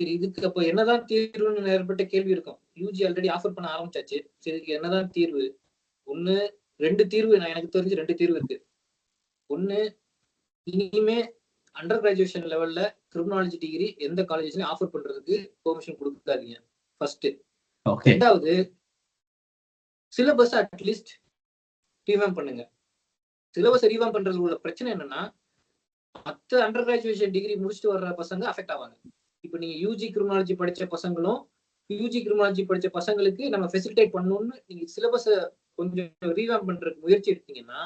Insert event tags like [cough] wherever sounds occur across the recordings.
சரி இதுக்கு அப்ப என்னதான் தீர்வுன்னு ஏற்பட்ட கேள்வி இருக்கும். யூஜி ஆல்ரெடி ஆஃபர் பண்ண ஆரம்பிச்சாச்சு. சரி இதுக்கு என்னதான் தீர்வு? ஒண்ணு ரெண்டு தீர்வு நான் எனக்கு தெரிஞ்சு ரெண்டு தீர்வு இருக்கு. ஒண்ணு இனிமே அண்டர் கிராஜுவேஷன் லெவல்ல கிரிமினாலஜி டிகிரி எந்த காலேஜஸ்லயும் ஆஃபர் பண்றதுக்கு பெர்மிஷன் கொடுக்காதீங்க. ஃபர்ஸ்ட் ரெண்டாவது சிலபஸ் அட்லீஸ்ட் ரீவாம் பண்ணுங்க. சிலபஸ் ரீவாம் பண்றது உள்ள பிரச்சனை என்னன்னா மத்த அண்டர் கிராஜுவேஷன் டிகிரி முடிச்சுட்டு வர்ற பசங்க அஃபெக்ட் ஆவாங்க. இப்போ நீங்க யூஜி கிரிமினாலஜி படிச்ச பசங்களும் யூஜி கிரிமினாலஜி படிச்ச பசங்களுக்கு நம்ம ஃபெசிலிட்டேட் பண்ணணும்னு நீங்க சிலபஸை கொஞ்சம் ரீவாம் பண்றதுக்கு முயற்சி எடுத்தீங்கன்னா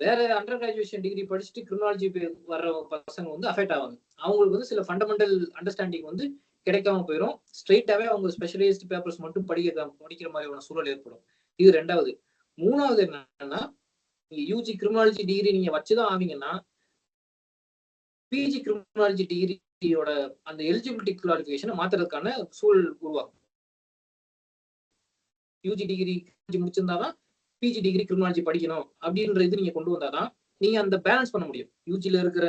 வேற அண்டர் கிராஜுவேஷன் டிகிரி படிச்சுட்டு கிரிமினாலஜி வர்ற பசங்க வந்து அஃபெக்ட் ஆவாங்க. அவங்களுக்கு வந்து சில ஃபண்டமெண்டல் அண்டர்ஸ்டாண்டிங் வந்து கிடைக்காம போயிடும் ஸ்ட்ரெயிட்டாவே அவங்க ஸ்பெஷலைஸ்ட் பேப்பர்ஸ் மட்டும் படிக்கிற படிக்கிற மாதிரியான சூழல் ஏற்படும். இது ரெண்டாவது. மூணாவது என்னன்னா நீங்க யூஜி கிரிமினாலஜி டிகிரி நீங்க வச்சுதான் ஆவீங்கன்னா பிஜி கிரிமினாலஜி டிகிரியோட அந்த எலிஜிபிலிட்டி குவாலிஃபிகேஷனை மாத்துறதுக்கான சூழல் உருவாகும். யூஜி டிகிரி முடிச்சிருந்தாதான் பிஜி டிகிரி கிரிமினாலஜி படிக்கணும் அப்படின்ற இது நீங்க கொண்டு வந்தாதான் நீங்க அந்த பேலன்ஸ் பண்ண முடியும். யூஜில இருக்கிற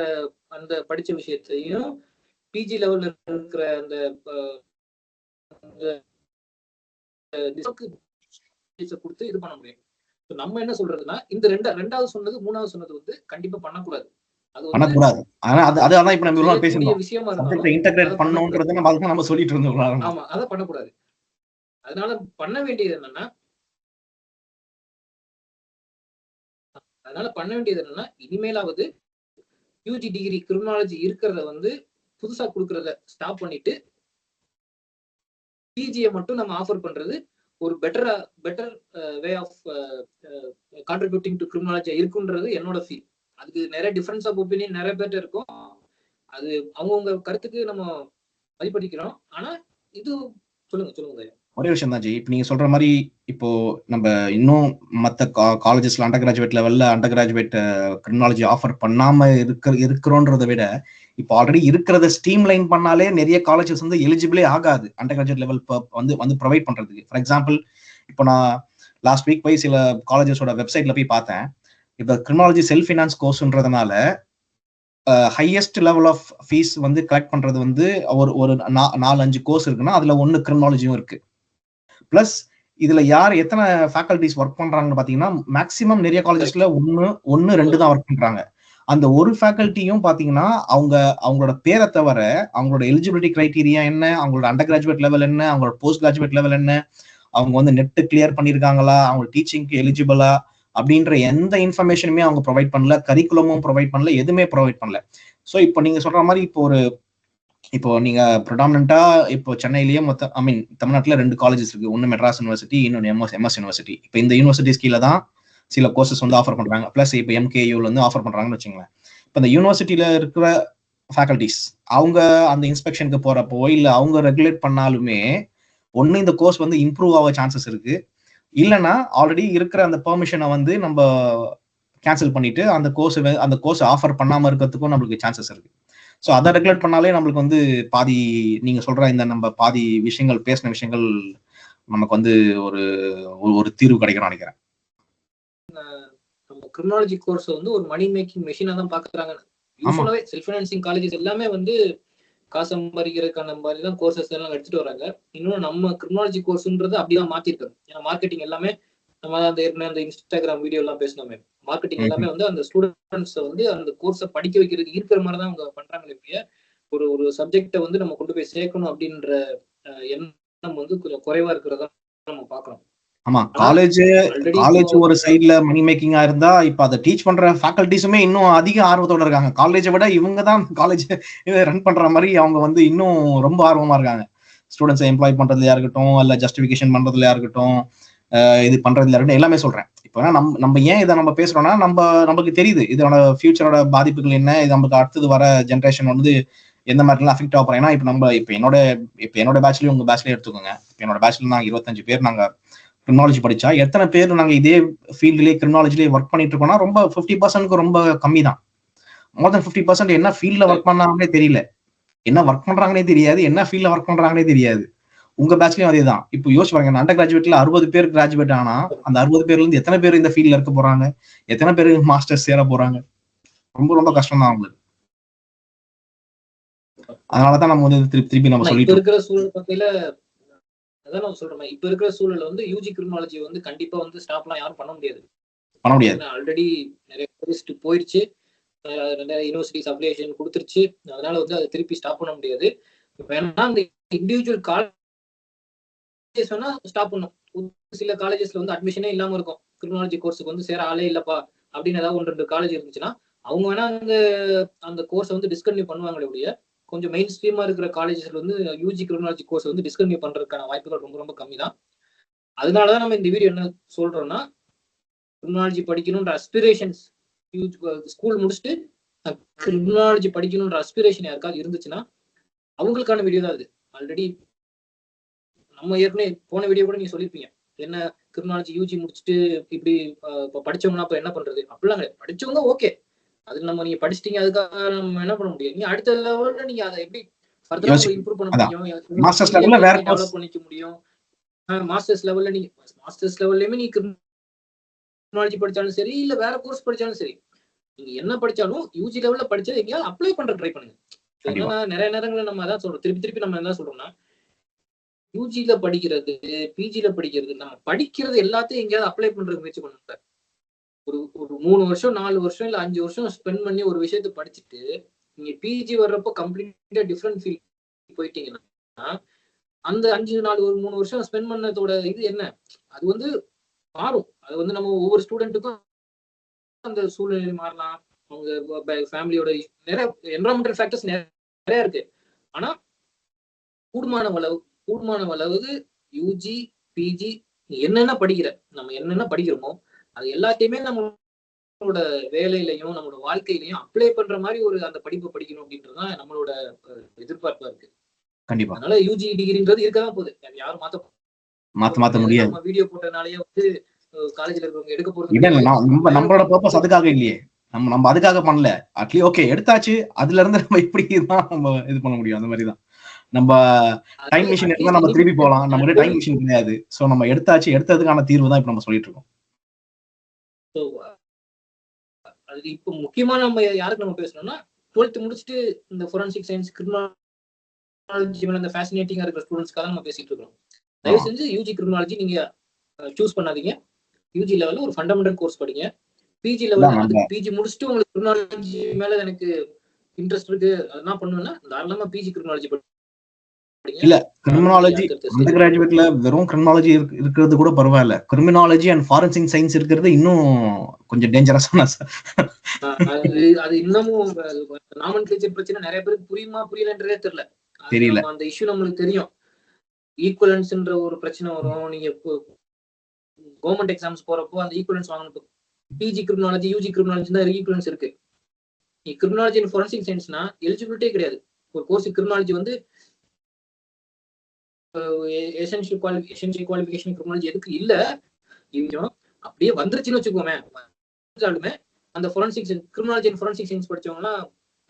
அந்த படிச்ச விஷயத்தையும் பிஜி லெவல்ல இருக்கிற அந்த கொடுத்து இது பண்ண முடியும். நம்ம என்ன சொல்றதுன்னா இந்த ரெண்டா ரெண்டாவது சொன்னது மூணாவது சொன்னது வந்து கண்டிப்பா பண்ணக்கூடாது. பண்ணக்கூடாது. ஆனா அது அது அதான் இப்ப நம்ம இவ்வளவு பேசணும் இன்டகிரேட் பண்ணணும்ன்றது நம்ம அதுதான் நம்ம சொல்லிட்டு இருந்தோம் ஆமா. அதை பண்ணக்கூடாது. அதனால பண்ண வேண்டியது என்னன்னா அதனால பண்ண வேண்டியது என்னன்னா இனிமேலாவது யூஜி டிகிரி கிரிமினாலஜி இருக்கிறத வந்து புதுசா கொடுக்கறத ஸ்டாப் பண்ணிட்டு பிஜியை மட்டும் நம்ம ஆஃபர் பண்றது ஒரு better better way of contributing to criminology இருக்குன்றது என்னோட ஃபீல் அதுக்கு நிறைய டிஃபரன்ஸ் ஆஃப் ஒப்பீனியன் நிறைய பேர்ட்ட இருக்கும். அது அவங்கவுங்க கருத்துக்கு நம்ம மதிப்பளிக்கிறோம் ஆனா இது சொல்லுங்க சொல்லுங்க ஒரே விஷயம் தான் ஜி. இப்போ நீங்க சொல்ற மாதிரி இப்போ நம்ம இன்னும் மற்ற காலேஜஸ்ல அண்டர் கிராஜுவேட் லெவல்ல அண்டர் கிராஜுவேட் கிரிமினாலஜி ஆஃபர் பண்ணாம இருக்கிற இருக்கிறோன்றதை விட இப்போ ஆல்ரெடி இருக்கிறத ஸ்ட்ரீம் லைன் பண்ணாலே நிறைய காலேஜஸ் வந்து எலிஜிபிளே ஆகாது. அண்டர் கிராஜுவேட் லெவல் வந்து வந்து ப்ரொவைட் பண்றதுக்கு. ஃபார் எக்ஸாம்பிள் இப்போ நான் லாஸ்ட் வீக் போய் சில காலேஜஸோட வெப்சைட்ல போய் பார்த்தேன். இப்போ கிரிமினாலஜி செல்ஃப் ஃபினான்ஸ் கோர்ஸ்ன்றதுனால ஹையஸ்ட் லெவல் ஆஃப் ஃபீஸ் வந்து கலெக்ட் பண்றது வந்து ஒரு ஒரு நாலு அஞ்சு கோர்ஸ் இருக்குன்னா அதுல ஒன்னு கிரிமினாலஜியும் இருக்கு. பிளஸ் இதுல யார் எத்தனை ஃபேக்கல்டிஸ் ஒர்க் பண்றாங்கன்னு பாத்தீங்கன்னா மேக்சிமம் நிறைய காலேஜஸ்ல ஒன்னு ஒன்னு ரெண்டு தான் ஒர்க் பண்றாங்க. அந்த ஒரு ஃபேக்கல்ட்டியும் பாத்தீங்கன்னா அவங்க அவங்களோட பேரை தவிர அவங்களோட எலிஜிபிலிட்டி கிரைட்டீரியா என்ன அவங்களோட அண்டர் கிராஜுவேட் லெவல் என்ன அவங்களோட போஸ்ட் கிராஜுவேட் லெவல் என்ன அவங்க வந்து நெட் கிளியர் பண்ணிருக்காங்களா அவங்க டீச்சிங்க்கு எலிஜிபிளா அப்படின்ற எந்த இன்ஃபர்மேஷனுமே அவங்க ப்ரொவைட் பண்ணல கரிக்குலமும் ப்ரொவைட் பண்ணல எதுவுமே ப்ரொவைட் பண்ணல. ஸோ இப்போ நீங்க சொல்ற மாதிரி இப்போ ஒரு இப்போ நீங்க ப்ரொடாமினா இப்போ சென்னையிலேயே மொத்த ஐ மீன் தமிழ்நாட்டில் ரெண்டு காலேஜஸ் இருக்கு. ஒன்று மெட்ராஸ் யூனிவர்சிட்டி இன்னொன்று எம்எஸ் எம்எஸ் யூனிவர்சிட்டி இப்போ இந்த யூனிவர்சிட்டிஸ் கீழே தான் சில கோர்சஸ் வந்து ஆஃபர் பண்றாங்க. பிளஸ் இப்போ எம்கேயூல இருந்து ஆஃபர் பண்றாங்கன்னு வச்சுங்களேன் இப்போ இந்த யூனிவர்சிட்டியில இருக்கிற ஃபேக்கல்டிஸ் அவங்க அந்த இன்ஸ்பெக்ஷனுக்கு போறப்போ இல்லை அவங்க ரெகுலேட் பண்ணாலுமே ஒன்று இந்த கோர்ஸ் வந்து இம்ப்ரூவ் ஆக சான்சஸ் இருக்கு. இல்லைன்னா ஆல்ரெடி இருக்கிற அந்த பெர்மிஷனை வந்து நம்ம கேன்சல் பண்ணிட்டு அந்த கோர்ஸ் அந்த கோர்ஸ் ஆஃபர் பண்ணாம இருக்கிறதுக்கும் நம்மளுக்கு சான்சஸ் இருக்கு. ஸோ அதை ரெகுலேட் பண்ணாலே நம்மளுக்கு வந்து பாதி நீங்க சொல்ற இந்த நம்ம பாதி விஷயங்கள் பேசின விஷயங்கள் நமக்கு வந்து ஒரு ஒரு தீர்வு கிடைக்கும் நினைக்கிறேன். நம்ம கிரிமினாலஜி கோர்ஸ் வந்து ஒரு மணி மேக்கிங் மெஷினா தான் பாக்குறாங்க யூஸ்வலாவே செல்ஃப் ஃபைனான்சிங் காலேஜஸ் எல்லாமே வந்து காசு சம்பாதிக்கிறதுக்கான மாதிரி தான் கோர்சஸ் எல்லாம் எடுத்துட்டு வராங்க. இன்னும் நம்ம கிரிமினாலஜி கோர்ஸ்ன்றது அப்படிதான் மாத்திருக்காங்க ஏன்னா மார்க்கெட்டிங் எல்லாமே நம்ம அந்த ஏற்கனவே அந்த இன்ஸ்டாகிராம் வீடியோ எல்லாம் பேசணுமே மார்க்கெட்டிங் எல்லாமே வந்து அந்த ஸ்டூடெண்ட்ஸ் வந்து அந்த கோர்ஸை படிக்க வைக்கிறதுக்கு இருக்கிற மாதிரி தான் அவங்க பண்றாங்களே இப்படிய ஒரு ஒரு சப்ஜெக்டை வந்து நம்ம கொண்டு போய் சேர்க்கணும் அப்படின்ற எண்ணம் வந்து கொஞ்சம் குறைவா இருக்கிறதா நம்ம பாக்குறோம் ஆமா காலேஜ் காலேஜ் ஒரு சைட்ல மணி மேக்கிங்கா இருந்தா இப்ப அதை டீச் பண்ற ஃபேக்கல்டிஸுமே இன்னும் அதிக ஆர்வத்தோட இருக்காங்க. காலேஜை விட இவங்க தான் காலேஜ் ரன் பண்ற மாதிரி அவங்க வந்து இன்னும் ரொம்ப ஆர்வமா இருக்காங்க. ஸ்டூடெண்ட்ஸை எம்ப்ளாய் பண்றதுலயா இருக்கட்டும் இல்ல ஜஸ்டிபிகேஷன் பண்றதுலயா இருக்கட்டும் இது பண்றதுல இருக்கட்டும் எல்லாமே சொல்றேன். இப்போ நம்ம நம்ம ஏன் இதை நம்ம பேசுறோம்னா நம்ம நமக்கு தெரியுது. இதோட ஃபியூச்சரோட பாதிப்புகள் என்ன இது நமக்கு அடுத்தது வர ஜென்ரேஷன் வந்து எந்த மாதிரிலாம் அஃபெக்ட் ஆக போறோம் ஏன்னா இப்போ நம்ம இப்போ என்னோட இப்போ என்னோட பேட்ச்லயும் உங்க பேட்ச்லயும் எடுத்துக்கோங்க. இப்போ என்னோட பேட்ச்ல நாங்கள் இருபத்தஞ்சு பேர் நாங்க கிரிமினாலஜி படிச்சா எத்தனை பேர் நாங்க இதே ஃபீல்ட்லயே கிரிமினாலஜிலேயே ஒர்க் பண்ணிட்டு இருக்கோம்னா ரொம்ப ஃபிஃப்டி பர்சன்ட்க்கு ரொம்ப கம்மி தான் மோர் தென் ஃபிஃப்டி பர்சன்ட் என்ன ஃபீல்ட்ல ஒர்க் பண்ணாங்களே தெரியல. என்ன ஒர்க் பண்றாங்கன்னே தெரியாது என்ன ஃபீல்ட்ல ஒர்க் பண்றாங்கன்னே தெரியாது. உங்க பேட்ச்லயும் அதே தான் இப்போ யோசிச்சு பாருங்க அண்டர் கிராஜுவேட்ல அறுபது பேர் கிராஜுவேட் ஆனா அந்த அறுபது பேர்ல இருந்து எத்தனை பேர் இந்த ஃபீல்ட்ல இருக்க போறாங்க? எத்தனை பேர் மாஸ்டர்ஸ் சேர போறாங்க? ரொம்ப ரொம்ப கஷ்டம் தான் அவங்களுக்கு. அதனாலதான் நம்ம வந்து திருப்பி திருப்பி நம்ம சொல்லிட்டு இருக்கிற சூழல் அதான் நான் சொல்றேன். இப்ப இருக்கிற சூழல்ல வந்து யூஜி கிரிமினாலஜி வந்து கண்டிப்பா வந்து ஸ்டாப்லாம் யாரும் பண்ண முடியாது. பண்ண முடியாது. ஆல்ரெடி நிறைய டூரிஸ்ட் போயிருச்சு. நிறைய யூனிவர்சிட்டிஸ் அப்ளிகேஷன் கொடுத்துருச்சு. அதனால வந்து அதை திருப்பி ஸ்டாப் பண்ண முடியாது. வேணா அந்த இண்டிவிஜுவல் காலேஜஸ் வேணா ஸ்டாப் பண்ணும் சில காலேஜஸ்ல வந்து அட்மிஷனே இல்லாம இருக்கும். கிரிமினாலஜி கோர்ஸுக்கு வந்து சேர ஆளே இல்லப்பா அப்படின்னு ஏதாவது ஒன்று ரெண்டு காலேஜ் இருந்துச்சுன்னா அவங்க வேணா அந்த அந்த கோர்ஸை வந்து டிஸ்கன்டினியூ பண்ணுவாங்களே ஒழிய கொஞ்சம் மெயின் ஸ்ட்ரீமா இருக்கிற காலேஜஸ்ல வந்து யூஜி கிரிமினாலஜி கோர்ஸ் வந்து டிஸ்கன்யூ பண்றதுக்கான வாய்ப்புகள் ரொம்ப ரொம்ப கம்மி தான் அதனாலதான் நம்ம இந்த வீடியோ என்ன சொல்றோம்னா கிரிமினாலஜி படிக்கணும்ன்ற அஸ்பிரேஷன்ஸ் ஸ்கூல் முடிச்சுட்டு கிரிமினாலஜி படிக்கணும்ன்ற அஸ்பிரேஷன் யாருக்காவது இருந்துச்சுன்னா அவங்களுக்கான வீடியோ தான் அது. ஆல்ரெடி நம்ம ஏற்கனவே போன வீடியோ கூட நீங்க சொல்லியிருப்பீங்க என்ன கிரிமினாலஜி யூஜி முடிச்சுட்டு இப்படி அஹ், படிச்சவங்கன்னா அப்ப என்ன பண்றது? அப்படிலாம் கிடையாது. படிச்சவங்க ஓகே அது நம்ம நீங்க படிச்சிட்டீங்க அதுக்காக நம்ம என்ன பண்ண முடியும்? நீங்க அடுத்த லெவல்ல நீங்க அதை எப்படி ஃபர்தரா இம்ப்ரூவ் பண்ண. முடியும்? Masters level ல வேற. டெவலப் பண்ணிக்க முடியும்? மாஸ்டர்ஸ் லெவல்ல நீங்க மாஸ்டர்ஸ் லெவல்லயுமே நீ கிரிமினாலஜி படிச்சாலும் சரி இல்ல வேற கோர்ஸ் படிச்சாலும் சரி நீங்க என்ன படிச்சாலும் யூஜி லெவல்ல படிச்சது எங்கேயாவது அப்ளை பண்ற ட்ரை பண்ணுங்க. நிறைய நேரங்கள்ல நம்ம அதான் சொல்றோம். திருப்பி திருப்பி நம்ம என்ன சொல்றோம்னா யூஜில படிக்கிறது பிஜில படிக்கிறது நம்ம படிக்கிறது எல்லாத்தையும் எங்கேயாவது அப்ளை பண்றதுக்கு முயற்சி பண்ணுங்க ஒரு ஒரு மூணு வருஷம் நாலு வருஷம் இல்ல அஞ்சு வருஷம் ஸ்பெண்ட் பண்ணி ஒரு விஷயத்தை படிச்சுட்டு நீங்க பிஜி வர்றப்போ கம்ப்ளீட்டா டிஃப்ரெண்ட் ஃபீல் போயிட்டீங்கன்னா அந்த அஞ்சு நாலு ஒரு மூணு வருஷம் ஸ்பெண்ட் பண்ணதோட இது என்ன? அது வந்து மாறும். அது வந்து நம்ம ஒவ்வொரு ஸ்டூடெண்ட்டுக்கும் அந்த சூழ்நிலை மாறலாம். அவங்க ஃபேமிலியோட நிறைய என்வரான்மெண்டல் ஃபேக்டர்ஸ் நிறைய இருக்கு. ஆனா கூடுமான அளவு கூடுமான அளவுக்கு யூஜி பிஜி என்னென்ன படிக்கிற நம்ம என்னென்ன படிக்கிறோமோ அது எல்லாத்தையுமே நம்மளோட வேலையிலையும் நம்மளோட வாழ்க்கையிலையும் அப்ளை பண்ற மாதிரி ஒரு அந்த படிப்பை படிக்கணும் அப்படின்றதுதான் நம்மளோட எதிர்பார்ப்பா இருக்கு. கண்டிப்பா. அதனால யூஜி டிகிரின்றது இருக்கதான் போகுது. யாரும் மாத்த மாத்த மாத்த முடியாது. நம்ம வீடியோ போட்டதுனாலயே வந்து காலேஜ்ல இருக்கவங்க எடுக்க போறது நம்ம நம்மளோட பர்பஸ் அதுக்காக இல்லையே. நம்ம நம்ம அதுக்காக பண்ணல. அட்லீஸ்ட் ஓகே எடுத்தாச்சு. அதுல இருந்து நம்ம இப்படி தான் நம்ம இது பண்ண முடியும். அந்த மாதிரி தான். நம்ம டைம் மிஷின் இருந்தா நம்ம திருப்பி போகலாம். நம்ம டைம் மிஷின் கிடையாது. சோ நம்ம எடுத்தாச்சு. எடுத்ததுக்கான தீர்வு தான் இப்ப நம்ம சொல்லிட்டு இருக்கோம். So, அது இப்போ முக்கியமா நம்ம யாருக்கு நம்ம பேசணும்னா டுவெல்த் முடிச்சுட்டு இந்த ஃபொரன்சிக் சயின்ஸ் கிரிமினாலஜி மேல இந்த ஃபேசினேட்டிங்கா இருக்கிற ஸ்டூடெண்ட்ஸ்க்காக நம்ம பேசிட்டு இருக்கோம் தயவு செஞ்சு யூஜி கிரிமினாலஜி நீங்க சூஸ் பண்ணாதீங்க. யூஜி லெவல்ல ஒரு ஃபண்டமெண்டல் கோர்ஸ் படிங்க. பிஜி லெவல் பிஜி முடிச்சுட்டு உங்களுக்கு கிரிமினாலஜி மேல எனக்கு இன்ட்ரெஸ்ட் இருக்கு அதெல்லாம் பண்ணுவேன்னா தாராளமா பிஜி கிரிமினாலஜி படிங்க இல்ல, அடுத்தடுத்த அந்த கிராஜுவேட்ல வெறும் கிரிமினாலஜி இருக்கிறது கூட பரவாயில்ல. கிரிமினாலஜி அண்ட் ஃபாரன்சிக் சயின்ஸ் இருக்கிறது இன்னும் கொஞ்சம் டேஞ்சரஸான ஆஹ் அது அது இன்னமும் நாமன் கிளேச்சர் பிரச்சனை நிறைய பேருக்கு புரியுமா புரியலன்றதே தெரியல. தெரியல. அந்த இஷ்யூ நம்மளுக்கு தெரியும். ஈக்குவலன்ஸ்ன்ற ஒரு பிரச்சனை வரும். நீங்க கவர்மெண்ட் எக்ஸாம்ஸ் போறப்போ அந்த ஈக்குவலன்ஸ் வாங்கணும். பிஜி கிரிமினாலஜி யூஜி கிரிமினாலஜி தான் ஈக்குவலன்ஸ் இருக்கு. நீ கிரிமினாலஜி அண்ட் ஃபொரன்சிக் சயின்ஸ்னா எலிஜிபிலிட்டே கிடையாது. ஒரு கோர்ஸ் கிரிமினாலஜி வந்து எசென்ஷியல் குவாலி எசென்ஷியல் குவாலிஃபிகேஷன் கிரிமினாலஜி எதுக்கு இல்ல? இன்னும் அப்படியே வந்துருச்சுன்னு வச்சுக்கோமே. வந்தாலுமே அந்த forensic criminology and forensic science படிச்சவங்கலாம்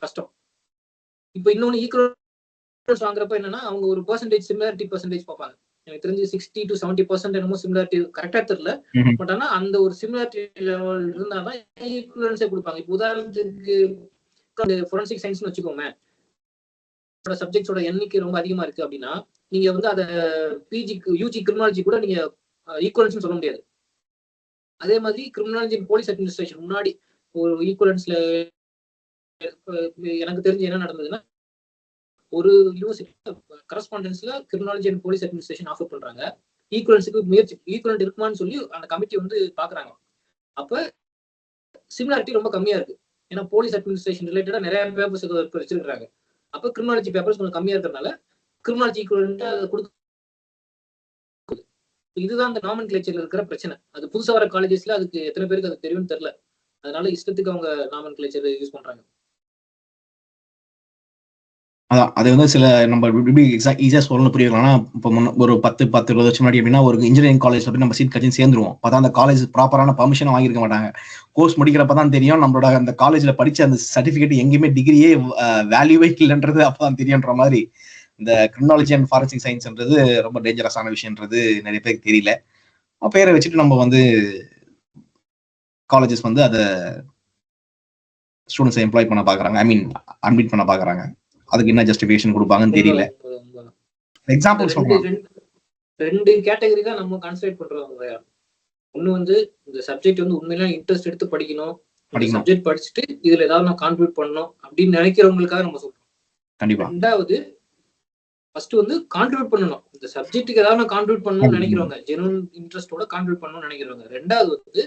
கஷ்டம். இப்போ இன்னொன்னு ஈக்குவல்ஸ் வாங்குறப்ப என்னன்னா அவங்க ஒரு பர்சன்டேஜ் சிமிலாரிட்டி பர்சன்டேஜ் பார்ப்பாங்க. எனக்கு தெரிஞ்சு சிக்ஸ்டி டு செவன்டி பர்சன்ட் என்னமோ சிமிலாரிட்டி கரெக்டா தெரியல. பட் ஆனா அந்த ஒரு சிமிலாரிட்டி லெவல் இருந்தாதான் ஈக்குவலன்ஸே கொடுப்பாங்க. இப்போ உதாரணத்துக்கு ஃபொரன்சிக் சயின்ஸ்னு வச்சுக்கோமே சப்ஜெக்ட்ஸோட எண்ணிக்கை ரொம்ப அதிகமா இருக்கு அப்படின்னா நீங்க வந்து அதை பிஜி யூஜி கிரிமினாலஜி கூட நீங்க ஈக்குவலன்ஸ் சொல்ல முடியாது. அதே மாதிரி கிரிமினாலஜி போலீஸ் அட்மினிஸ்ட்ரேஷன் முன்னாடி ஒரு ஈக்குவலன்ஸ்ல எனக்கு தெரிஞ்சு என்ன நடந்ததுன்னா ஒரு university கரஸ்பாண்டன்ஸ்ல criminology and police administration offer பண்றாங்க. ஈக்குவலன்ஸுக்கு முயற்சி ஈக்குவலன்ட் இருக்குமான்னு சொல்லி அந்த கமிட்டி வந்து பாக்குறாங்க. அப்ப சிமிலாரிட்டி ரொம்ப கம்மியா இருக்கு. ஏன்னா போலீஸ் அட்மினிஸ்ட்ரேஷன் ரிலேட்டடா நிறைய பேப்பர்ஸ் வச்சிருக்காங்க அப்ப கிரிமினாலஜி பேப்பர்ஸ் கொஞ்சம் கம்மியா இருக்கிறதுனால கிரிமினாலஜி கொடுக்க இதுதான் அந்த நாமன் கிளேச்சர்ல இருக்கிற பிரச்சனை. அது புதுசா வர காலேஜஸ்ல அதுக்கு எத்தனை பேருக்கு அது தெரியும்னு தெரியல. அதனால இஷ்டத்துக்கு அவங்க நாமன் கிளேச்சர் யூஸ் பண்றாங்க. அதான் அது வந்து சில நம்ம எப்படி ஈஸியா சொல்லணும் புரியலாம்னா இப்போ முன்ன ஒரு பத்து பத்து இருபது வருஷம் முன்னாடி எப்படின்னா ஒரு இன்ஜினியரிங் காலேஜ்ல போய் நம்ம சீட் கட்சி சேர்ந்துருவோம். பார்த்தா அந்த காலேஜ் ப்ராப்பரான பர்மிஷன் வாங்கியிருக்க மாட்டாங்க. கோர்ஸ் முடிக்கிறப்ப தான் தெரியும் நம்மளோட அந்த காலேஜ்ல படிச்ச அந்த சர்டிபிகேட் எங்கேயுமே டிகிரியே வேல்யூவே இல்லைன்றது அப்பதான் தெரியுன்ற மாதிரி. இந்த கிரிமினாலஜி அண்ட் ஃபாரன்சிக் சயின்ஸ்ன்றது ரொம்ப டேஞ்சரஸான விஷயம்ன்றது நிறைய பேருக்கு தெரியல. பேரை வச்சுட்டு நம்ம வந்து காலேஜஸ் வந்து அதை ஸ்டூடெண்ட்ஸை எம்ப்ளாய் பண்ண பாக்குறாங்க. ஐ மீன் அட்மிட் பண்ண பாக்குறாங்க. அதுக்கு என்ன ஜஸ்டிபிகேஷன் கொடுப்பாங்கன்னு தெரியல. எக்ஸாம்பிள் ரெண்டு சொல்லலாம் ரெண்டு- கேட்டகரி தான் நம்ம கான்சென்ட்ரேட் பண்றோம் ஒண்ணு வந்து இந்த சப்ஜெக்ட் வந்து உண்மையில இன்ட்ரெஸ்ட் எடுத்து படிக்கணும். சப்ஜெக்ட் படிச்சுட்டு இதுல ஏதாவது நான் கான்ட்ரிபியூட் பண்ணணும் அப்படின்னு நினைக்கிறவங்களுக்காக நம்ம சொல்றோம். கண்டிப்பா. ரெண்டாவது ஃபர்ஸ்ட் வந்து கான்ட்ரிபியூட் பண்ணணும். இந்த சப்ஜெக்ட்டுக்கு ஏதாவது கான்ட்ரிபியூட் பண்ணணும்னு. நினைக்கிறவங்க ஜெனுவன் இன்ட்ரெஸ்டோட கான்ட்ரிபியூட் பண்ணணும்னு நினைக்கிறவங்க. ரெண்டாவது வந்து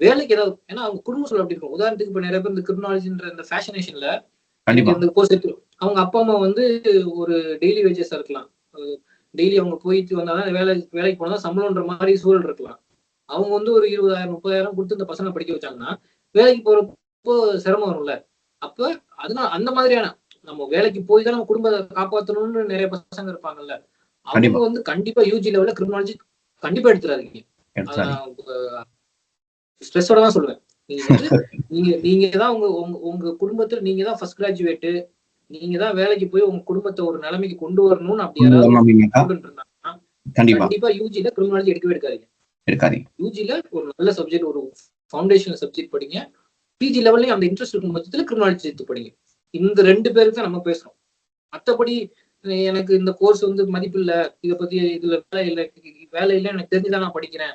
வேலைக்கு ஏதாவது ஏன்னா அவங்க குடும்ப சூழல் அப்படி இருக்கும். உதாரணத்துக்கு இப்ப நிறைய பேர் இந்த கிரிமினாலஜின்ற இந்த ஃபேஷனேஷன்ல இந்த கோர்ஸ் அவங்க அப்பா அம்மா வந்து ஒரு டெய்லி வேஜஸ் இருக்கலாம். டெய்லி அவங்க போயிட்டு வந்தாதான் வேலை வேலைக்கு போனா சம்பளம்ன்ற மாதிரி சூழல் இருக்கலாம். அவங்க வந்து ஒரு இருபதாயிரம் முப்பதாயிரம் கொடுத்து இந்த பசங்களை படிக்க வச்சாங்கன்னா வேலைக்கு போறப்போ சிரமம் வரும்ல. அப்ப அதனால அந்த மாதிரியான நம்ம வேலைக்கு போய் தான் நம்ம குடும்பத்தை காப்பாத்தணும்னு நிறைய பசங்க இருப்பாங்கல்ல. அவங்க. வந்து கண்டிப்பா யூஜி லெவல்ல கிரிமினாலஜி கண்டிப்பா எடுத்துறாதீங்க. ஸ்ட்ரெஸ்ஸோட தான் சொல்லுவேன். நீங்க [laughs] நீங்க நீங்க தான் உங்க உங்க உங்க குடும்பத்துல நீங்க தான் ஃபர்ஸ்ட் கிராஜுவேட் நீங்க தான் வேலைக்கு போய் உங்க குடும்பத்தை ஒரு நிலைமைக்கு கொண்டு வரணும்னு அப்படி யாராவது கண்டிப்பா. யூஜில கிரிமினாலஜி எடுக்கவே எடுக்காதீங்க. இருக்காது யூஜில ஒரு நல்ல சப்ஜெக்ட் ஒரு ஃபவுண்டேஷன் சப்ஜெக்ட் படிங்க. பிஜி லெவல்லயும் அந்த இன்ட்ரெஸ்ட் இருக்கும் பட்சத்துல கிரிமினாலஜி எடுத்து படிங்க. இந்த ரெண்டு பேருக்கு தான் நம்ம பேசுறோம். மத்தபடி எனக்கு இந்த கோர்ஸ் வந்து மதிப்பு இல்ல இத பத்தி இதுல வேலை இல்ல வேலை இல்ல எனக்கு தெரிஞ்சுதான் நான் படிக்கிறேன்.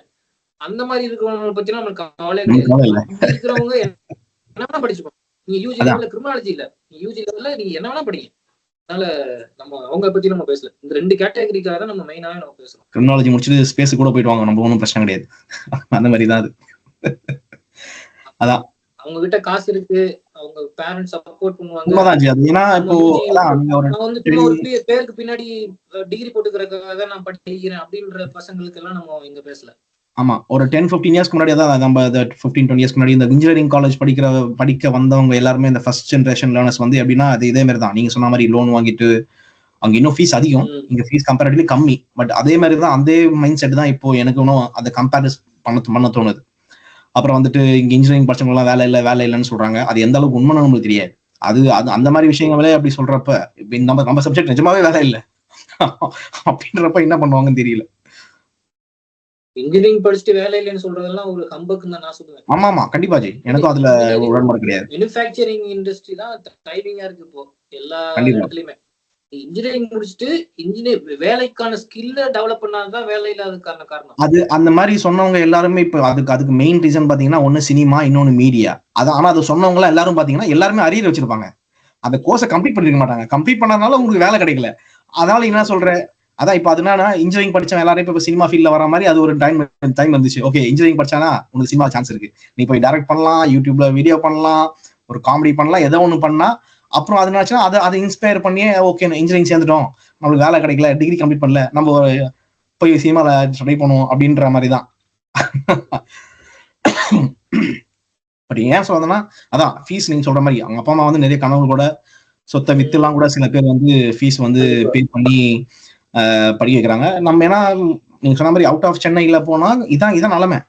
அந்த மாதிரி இருக்கிறவங்க பத்தி நம்மளுக்கு கவலை கிடையாது இருக்கிறவங்க என்ன வேணா படிச்சுக்கோ நீங்க யூஜி அதான். லெவல்ல கிரிமினாலஜி இல்ல. நீங்க யூஜி லெவல்ல நீங்க என்ன வேணா படிங்க. அதனால நம்ம அவங்க பத்தி நம்ம பேசல. இந்த ரெண்டு கேட்டகரிக்காக தான் நம்ம மெயினாவே நம்ம பேசுறோம். கிரிமினாலஜி முடிச்சுட்டு ஸ்பேஸ் கூட போயிட்டு வாங்க. நம்ம ஒன்றும் பிரச்சனை கிடையாது. அந்த மாதிரி தான் அது. அவங்க கிட்ட காசு இருக்கு. அவங்க பேரண்ட்ஸ் சப்போர்ட் பண்ணுவாங்க. உண்மைதான் ஜி. அது ஏன்னா இப்போ அதான் அங்க ஒரு நான் வந்து ஒரு பே- பேருக்கு பின்னாடி டிகிரி போட்டுக்கிறதுக்காக நான் படிக்கிறேன் அப்படின்ற பசங்களுக்கு எல்லாம் நம்ம இங்க பேசல. ஆமா. ஒரு டென் ஃபிஃப்டீன் இயர்ஸ்க்கு முன்னாடி தான் நம்ம ஃபிஃப்டீன் டுவெண்ட்டி இயர்ஸ்க்கு முன்னாடி இந்த இன்ஜினியரிங் காலேஜ் படிக்கிற படிக்க வந்தவங்க எல்லாருமே இந்த ஃபர்ஸ்ட் ஜென்ரேஷன் லேர்னர்ஸ் வந்து எப்படின்னா அது இதே மாதிரி தான். நீங்க சொன்ன மாதிரி லோன் வாங்கிட்டு அங்க இன்னும் ஃபீஸ் அதிகம். ம். இங்க ஃபீஸ் கம்பேரிட்டிவ்லி கம்மி. பட் அதே மாதிரி தான் அதே மைண்ட் செட் தான் இப்போ எனக்கு இன்னும் அதை கம்பேரிஸ் பண்ண பண்ண தோணுது. அப்புறம் வந்துட்டு இங்க இன்ஜினியரிங் படிச்சவங்க எல்லாம் வேலை இல்லை வேலை இல்லைன்னு சொல்றாங்க. அது எந்த அளவுக்கு உண்மைன்னு நம்மளுக்கு தெரியாது. அது அது அந்த மாதிரி விஷயங்களே அப்படி சொல்றப்ப நம்ம நம்ம சப்ஜெக்ட் நிஜமாவே வேலை இல்லை. [laughs] அப்படின்றப்ப என்ன பண்ணுவாங்கன்னு தெரியல. இன்ஜினியரிங் படிச்சுட்டு வேலை இல்லைன்னு சொல்றதெல்லாம் ஒரு ஹம்பக்குன்னு தான் நான் சொல்லுவேன். ஆமா ஆமா. கண்டிப்பா ஜி. எனக்கும் அதுல உடன்பாடு கிடையாது. மேனுஃபேக்சரிங் இண்டஸ்ட்ரி தான் டைமிங்கா இருக்கு இப்போ. எல்லா. இடத்துலயுமே. இன்ஜினியரிங் முடிச்சுட்டு இன்ஜினியர் வேலைக்கான ஸ்கில்ல டெவலப் பண்ணாதான் வேலை இல்லாததுக்கான காரணம். அது அந்த மாதிரி சொன்னவங்க எல்லாருமே இப்ப அதுக்கு அதுக்கு மெயின் ரீசன் பாத்தீங்கன்னா ஒண்ணு சினிமா இன்னொன்னு மீடியா அது ஆனா அது சொன்னவங்க எல்லாம் எல்லாரும் பாத்தீங்கன்னா எல்லாருமே அரியர் வச்சிருப்பாங்க. அந்த கோர்ஸை கம்ப்ளீட் பண்ணிருக்க மாட்டாங்க. கம்ப்ளீட் பண்ணனால உங்களுக்கு வேலை கிடைக்கல. அதனால என்ன சொல்ற? அதான் இப்ப அதனால இன்ஜினியரிங் படிச்சவன் எல்லாரும் இப்ப சினிமா ஃபீல்ட்ல வர மாதிரி அது ஒரு டைம் டைம் வந்துச்சு. ஓகே இன்ஜினியரிங் படிச்சானா உனக்கு சினிமா சான்ஸ் இருக்கு. நீ போய் டைரக்ட் பண்ணலாம் யூடியூப்ல வீடியோ பண்ணலாம் ஒரு காமெடி பண்ணலாம் ஏதோ ஒண்ணு பண்ணா அப்புறம் அது என்னாச்சுன்னா அதை அதை இன்ஸ்பயர் பண்ணி ஓகே இன்ஜினியரிங் சேர்ந்துட்டோம். நம்மளுக்கு வேலை கிடைக்கல டிகிரி கம்ப்ளீட் பண்ணல நம்ம ஒரு போய் சினிமால ட்ரை பண்ணுவோம் அப்படின்ற மாதிரி தான் பட் ஏன் சொல்றதுன்னா அதான் ஃபீஸ் நீங்க சொல்ற மாதிரி அவங்க அப்பா அம்மா வந்து நிறைய கனவு கூட சொத்தை வித்துலாம் கூட சில பேர் வந்து ஃபீஸ் வந்து பே பண்ணி படிக்க வைக்கிறாங்க. நம்ம ஏன்னா நீங்க சொன்ன மாதிரி அவுட் ஆஃப் சென்னையில போனா இதான் இதான் நிலைமை.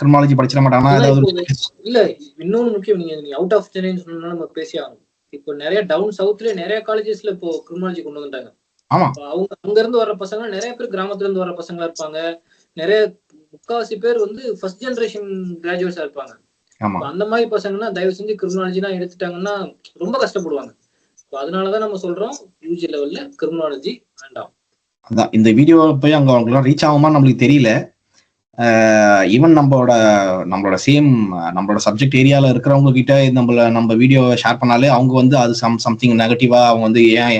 கிரிமாலஜி படிச்சிட இப்போ இல்ல இன்னொன்னு முக்கியம். நீங்க நீங்க அவுட் ஆஃப் சென்னை சொன்னா நம்ம பேசி ஆகணும். இப்போ நிறைய டவுன் சவுத்ல நிறைய காலேஜஸ்ல இப்போ கிரிமினாலஜி கொண்டு வந்துட்டாங்க ஆமா. அவங்க அங்க இருந்து வர்ற பசங்க நிறைய பேர் கிராமத்துல இருந்து வர்ற பசங்களா இருப்பாங்க. நிறைய முக்காவாசி பேர் வந்து ஃபர்ஸ்ட் ஜெனரேஷன் கிராஜுவேட்ஸா இருப்பாங்க. அந்த மாதிரி பசங்கன்னா தயவு செஞ்சு கிரிமினாலஜிலாம் எடுத்துட்டாங்கன்னா ரொம்ப கஷ்டப்படுவாங்க. அதனாலதான் நம்ம சொல்றோம் யூஜி லெவல்ல கிரிமினாலஜி வேண்டாம். அதான் இந்த வீடியோ போய் அங்க அவங்களுக்கு ரீச் ஆகுமா நம்மளுக்கு தெரியல. ஈவன் நம்மளோட நம்மளோட சேம் நம்மளோட சப்ஜெக்ட் ஏரியால இருக்கிறவங்க கிட்ட நம்மள நம்ம வீடியோ ஷேர் பண்ணாலே அவங்க வந்து அது சம் சம்திங் நெகட்டிவா அவங்க வந்து ஏன்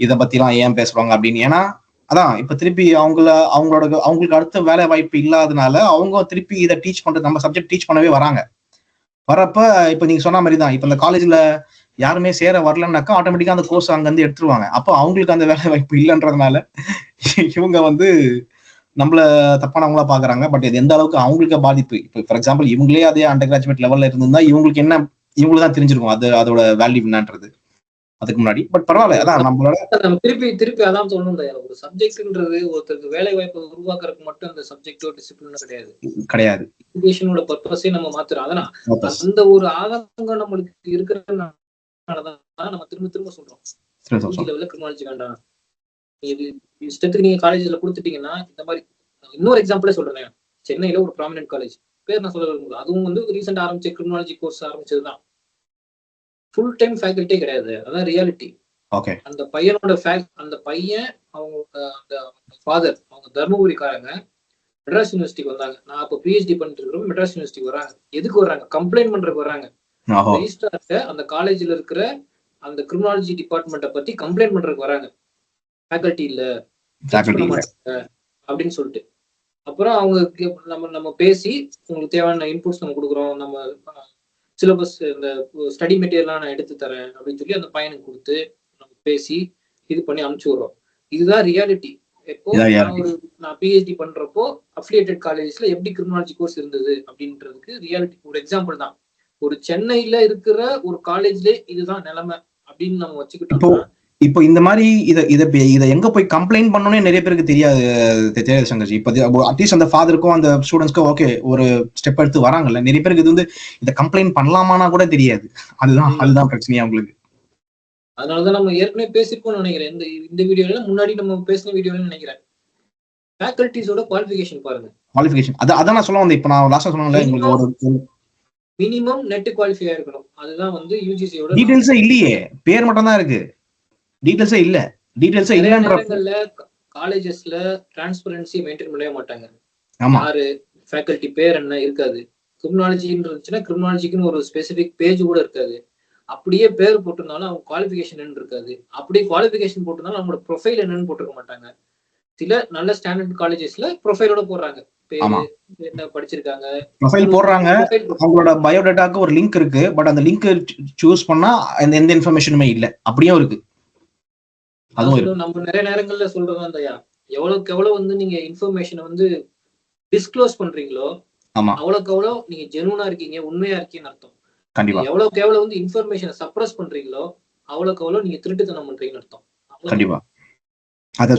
இதை பத்திலாம் ஏன் பேசுறாங்க அப்படின்னு. ஏன்னா அதான் இப்ப திருப்பி அவங்கள அவங்களோட அவங்களுக்கு அடுத்த வேலை வாய்ப்பு இல்லாதனால அவங்க திருப்பி இதை டீச் பண்றது நம்ம சப்ஜெக்ட் டீச் பண்ணவே வராங்க. வரப்ப இப்ப நீங்க சொன்ன மாதிரி தான் இப்ப இந்த காலேஜ்ல யாருமே சேர வரலன்னாக்கா ஆட்டோமேட்டிக்கா அந்த கோர்ஸ் அங்க இருந்து எடுத்துருவாங்க. அப்போ அவங்களுக்கு அந்த வேலை வாய்ப்பு இல்லைன்றதுனால இவங்க வந்து நம்மள தப்பானவங்களா பாக்குறாங்க. பட் இது எந்த அளவுக்கு அவங்களுக்கு பாதிப்பு? இப்போ ஃபார் எக்ஸாம்பிள் இவங்களே அதே அண்டர் கிராஜுவேட் லெவல்ல இருந்திருந்தா இவங்களுக்கு என்ன இவங்களுக்கு தான் தெரிஞ்சிருக்கும் அது அதோட வேல்யூ என்னன்றது. அதுக்கு முன்னாடி. பட் பரவாயில்ல அதான் நம்மளோட நம்ம திருப்பி திருப்பி அதான் சொல்லணும். ஒரு சப்ஜெக்ட்ன்றது ஒருத்தருக்கு வேலை வாய்ப்பை உருவாக்குறதுக்கு மட்டும் அந்த சப்ஜெக்டோ டிசிப்ளினோ கிடையாது. கிடையாது. எஜுகேஷனோட பர்பஸே நம்ம மாத்துறோம் அதான் அந்த ஒரு ஆதங்கம் நம்மளுக்கு இருக்கிறதுனாலதான் நம்ம திரும்ப திரும்ப சொல்றோம். லெவல்ல கிரிமினாலஜி வேண்டாம். இஷ்டத்துக்கு நீங்க காலேஜ்ல கொடுத்துட்டீங்கன்னா இந்த மாதிரி இன்னொரு எக்ஸாம்பிளே சொல்றேன். சென்னையில ஒரு ப்ராமினன்ட் காலேஜ் பேர் நான் சொல்ல விரும்பல. அதுவும் வந்து ரீசெண்ட் ஆரம்பிச்ச கிரிமினாலஜி கோர்ஸ் ஆரம்பிச்சதுதான். ஃபுல் டைம் ஃபேக்கல்ட்டே கிடையாது. அதான் ரியாலிட்டி ஓகே அந்த பையனோட அந்த பையன் அவங்க அந்த ஃபாதர் அவங்க தர்மபுரிக்காரங்க மெட்ராஸ் யூனிவர்சிட்டிக்கு வந்தாங்க. நான் அப்போ பிஹெச்டி பண்ணிட்டு இருக்கிறோம் மெட்ராஸ் யூனிவர்சிட்டிக்கு வராங்க. எதுக்கு வர்றாங்க? கம்ப்ளைண்ட் பண்றதுக்கு வராங்க அந்த காலேஜ்ல இருக்கிற அந்த கிரிமினாலஜி டிபார்ட்மெண்ட்டை பத்தி கம்ப்ளைண்ட் பண்றதுக்கு வராங்க. ஃபேக்கல்ட்டி இல்ல அப்படின்னு சொல்லிட்டு. அப்புறம் அவங்க நம்ம நம்ம பேசி உங்களுக்கு தேவையான இன்புட்ஸ் நம்ம கொடுக்குறோம் நம்ம சிலபஸ் இந்த ஸ்டடி மெட்டீரியல்லாம் நான் எடுத்து தரேன் அப்படின்னு சொல்லி அந்த பையனுக்கு கொடுத்து நம்ம பேசி இது பண்ணி அனுப்பிச்சு விடுறோம். இதுதான் ரியாலிட்டி எப்போ நான். ஒரு நான் பிஹெச்டி பண்றப்போ அஃபிலியேட்டட் காலேஜஸ்ல எப்படி கிரிமினாலஜி கோர்ஸ் இருந்தது அப்படின்றதுக்கு ரியாலிட்டி ஒரு எக்ஸாம்பிள் தான். ஒரு சென்னையில இருக்கிற ஒரு காலேஜ்ல இதுதான் நிலைமை அப்படின்னு நம்ம வச்சுக்கிட்டோம்னா இப்போ இந்த மாதிரி இத இத இத எங்க போய் கம்ப்ளைண்ட் பண்ணணும்னே நிறைய பேருக்கு தெரியாது தெரியாது சங்கர்ஜி. இப்போ அட்லீஸ்ட் அந்த ஃபாதருக்கும் அந்த ஸ்டூடெண்ட்ஸ்க்கும் ஓகே ஒரு ஸ்டெப் எடுத்து வராங்கல்ல. நிறைய பேருக்கு இது வந்து இத கம்ப்ளைண்ட் பண்ணலாமானா கூட தெரியாது. அதுதான் அதுதான் பிரச்சனையா உங்களுக்கு? அதனாலதான் நம்ம ஏற்கனவே பேசியிருக்கோம்னு நினைக்கிறேன். இந்த இந்த வீடியோல முன்னாடி நம்ம பேசின வீடியோல நினைக்கிறேன். ஃபேக்கல்டிஸோட குவாலிஃபிகேஷன் பாருங்க. குவாலிஃபிகேஷன் அது அதான் நான் சொல்ல வந்தேன். இப்போ நான் லாஸ்டா சொன்னேன்ல உங்களுக்கு ஒரு மினிமம் நெட் குவாலிஃபை இருக்கணும். அதுதான் வந்து யூஜிசியோட டீடைல்ஸே இல்லையே. பேர் மட்டும் தான் இருக்கு. டீடைல்ஸே இல்ல. டீடைல்ஸே இல்லன்ற காலேஜஸ்ல டிரான்ஸ்பரன்சி மெயின்டைன் பண்ணவே மாட்டாங்க. ஆமா. யாரு ஃபேக்கல்டி பேர் என்ன இருக்காது. கிரிமினாலஜின்னு இருந்துச்சுன்னா கிரிமினாலஜிக்குன்னு ஒரு ஸ்பெசிபிக் பேஜ் கூட இருக்காது. அப்படியே பேர் போட்டிருந்தாலும் அவங்க குவாலிஃபிகேஷன் என்னன்னு இருக்காது. அப்படியே குவாலிஃபிகேஷன் போட்டிருந்தாலும் அவங்களோட ப்ரொஃபைல் என்னன்னு போட்டிருக்க மாட்டாங்க. சில நல்ல ஸ்டாண்டர்ட் காலேஜஸ்ல ப்ரொஃபைலோட போடுறாங்க. என்ன படிச்சிருக்காங்க. ப்ரொஃபைல் போடுறாங்க. அவங்களோட பயோடேட்டாக்கு ஒரு லிங்க் இருக்கு. பட் அந்த லிங்க் சூஸ் பண்ணா அந்த எந்த இன்ஃபர்மேஷனுமே இல்ல. அப்படியும் இருக்கு. அதுவும் நம்ம நிறைய நேரங்கள்ல சொல்றதா இருந்தாயா எவ்வளவுக்கு எவ்வளவு வந்து நீங்க இன்ஃபர்மேஷனை வந்து டிஸ்க்ளோஸ் பண்றீங்களோ ஆமா. அவ்வளவுக்கு எவ்வளவு நீங்க ஜெனுவனா இருக்கீங்க உண்மையா இருக்கீங்கன்னு அர்த்தம் கண்டிப்பா எவ்வளவுக்கு எவ்வளவு வந்து இன்ஃபர்மேஷனை சப்ரஸ் பண்றீங்களோ அவ்வளவுக்கு எவ்வளவு நீங்க திருட்டுத்தனம் பண்றீங்கன்னு அர்த்தம். கண்டிப்பா அத